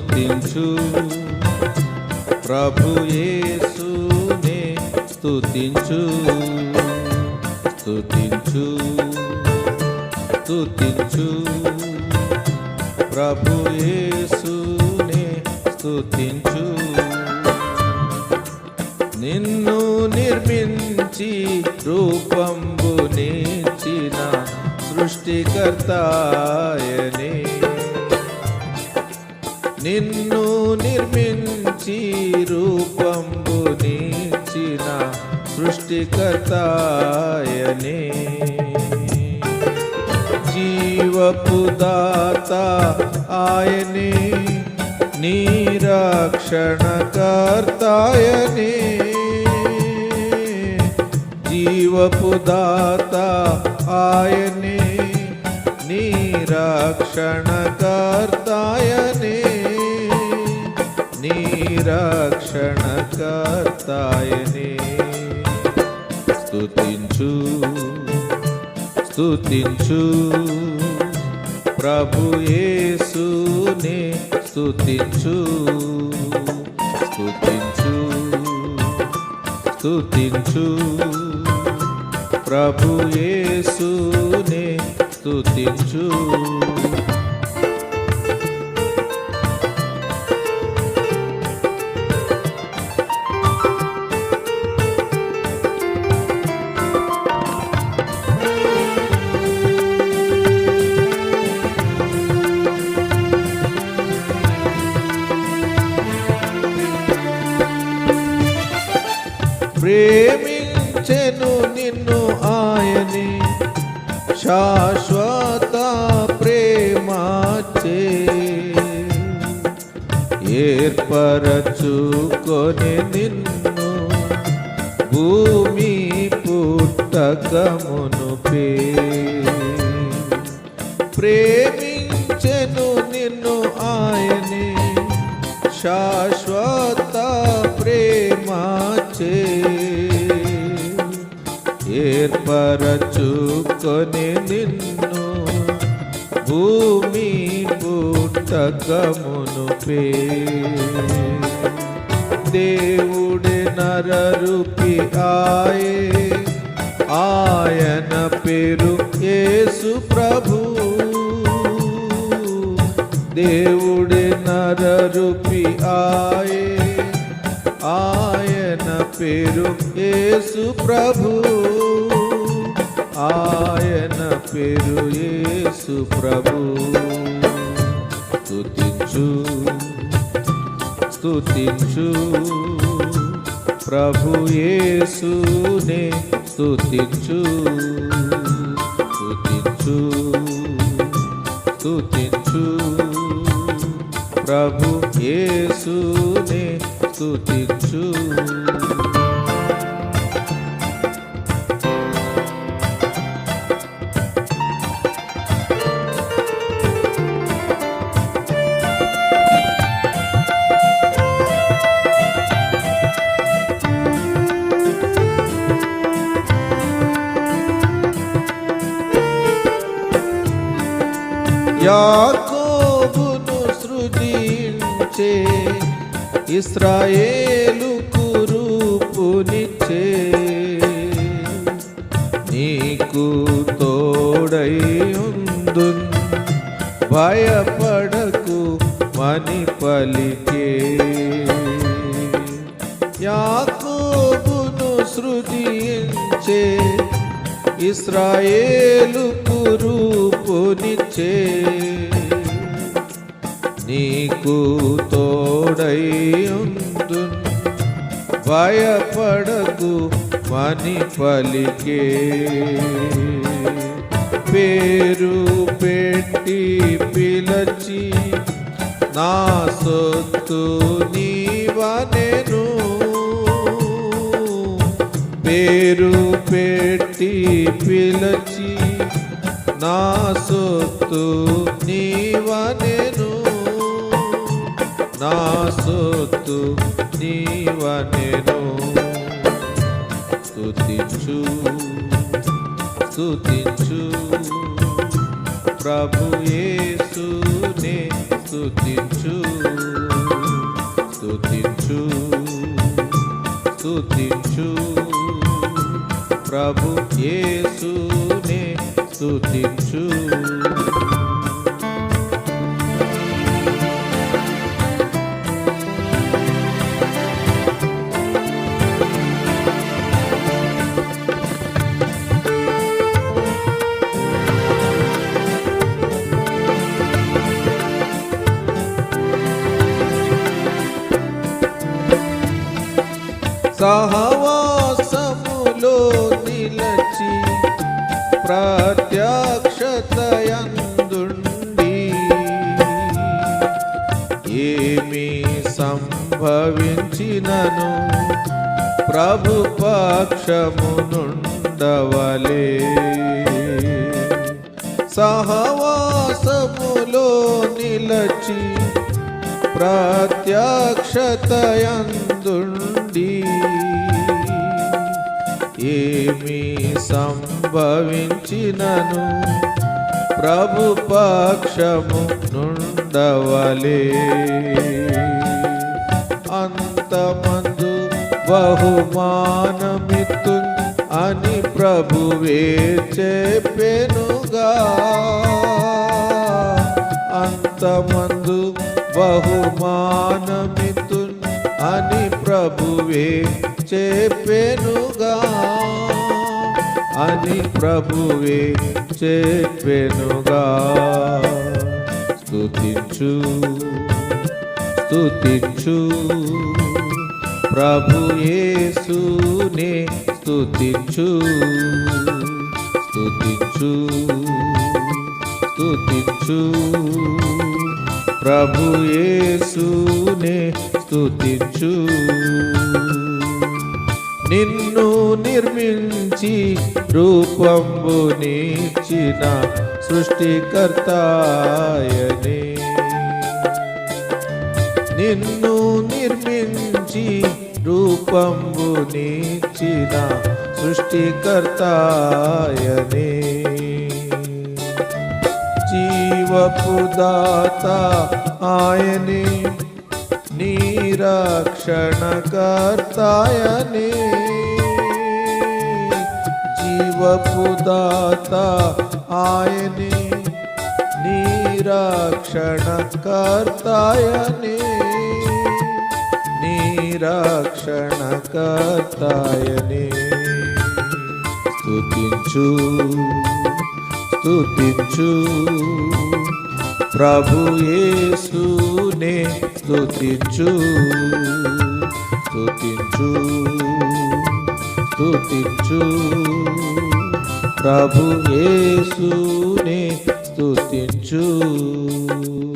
స్తుతించు. ప్రభు యేసునే స్తుతించు. స్తుతించు. స్తుతించు. ప్రభు యేసునే స్తుతించు. నిన్ను నిర్మించి రూపంబు నేర్చిన సృష్టికర్తాయనే నిన్ను నిర్మించి రూపంబు నేర్చిన సృష్టికర్తాయనే. జీవపు దాత ఆయనే నిరక్షణకర్తాయనే. జీవపు దాత ఆయనే నిరక్షణకర్తాయనే. నిరక్షణకర్తాయనే. స్తుతించు స్తుతించు. ప్రభు యేసునే స్తుతించు స్తుతించు స్తుతించు. ప్రభు యేసునే స్తుతించు. ప్రేమించెను నిన్ను ఆయనే. శాశ్వత ప్రేమాచే. ఏర్పరచుకొని నిన్ను భూమి పుట్టకమును పే. ప్రేమించెను నిన్ను ఆయనే. శాశ్వత ప్రేమాచే. ఏర్పరచుకొని నిన్ను భూమి పుట్టకమును పే. దేవుడే నరరూపి ఆయే ఆయన పేరు యేసు ప్రభు. దేవుడే నరూపి ఆయే ఆయన పేరు యేసు ప్రభు. ఆయన పేరు యేసు ప్రభు. స్తుతించు స్తుతించు ప్రభు యేసునే. స్తుతించు స్తుతించు స్తుతించు ప్రభు యేసునే. స్తుతించు. యాకోబును సృజించే ఇస్రాయేలు కురుపునిచ్చే నీకు తోడై ఉందు భయపడకు మని పలికే. యాకోబును సృజించే ఇస్రాయేలు కురుపునిచ్చే నీకు తోడై భయపడకు మని పలికే. పేరు పెట్టి పిలచి నా సొత్తు నీవనెను. పేరు పెట్టి పిలచి నా సొత్తు నీవన నా సొత్తు నీవనెను స్తుతించు స్తుతించు. ప్రభు యేసునే స్తుతించు స్తుతించు స్తుతించు. ప్రభు యేసునే స్తుతించు. ప్రత్యక్షతయందుండి. ఏమి సంభవించినను ప్రభు పక్షమునుండవలే. సహవాసములో నిలచి ప్రత్యక్షతయందుండి. ఏమి సంభవించినను? ప్రభు పక్షము నుండవలే. అంతమందు బహుమానమిత్తు అని ప్రభువే చెప్పెనుగా. అంతమందు బహుమానమితు అని ప్రభువే చెప్పెనుగా అని ప్రభువే చెప్పెనుగా. స్తుతించు స్తుతించు ప్రభు యేసునే స్తుతించు స్తుతించు స్తుతించు ప్రభు యేసునే స్తుతించు. నిన్ను నిర్మించి రూపంబు నీచిన సృష్టికర్తాయనే. నిన్ను నిర్మించి రూపంబు నీచిన సృష్టికర్తాయనే. जीव पुदाता आयने निरक्षण करतायने जीव पुदाता आयने निरक्षण करतायने निरक्षण करतायने स्तुतिंचू। స్తుతించు. ప్రభు యేసునే స్తుతించు. స్తుతించు స్తుతించు. ప్రభు యేసునే స్తుతించు.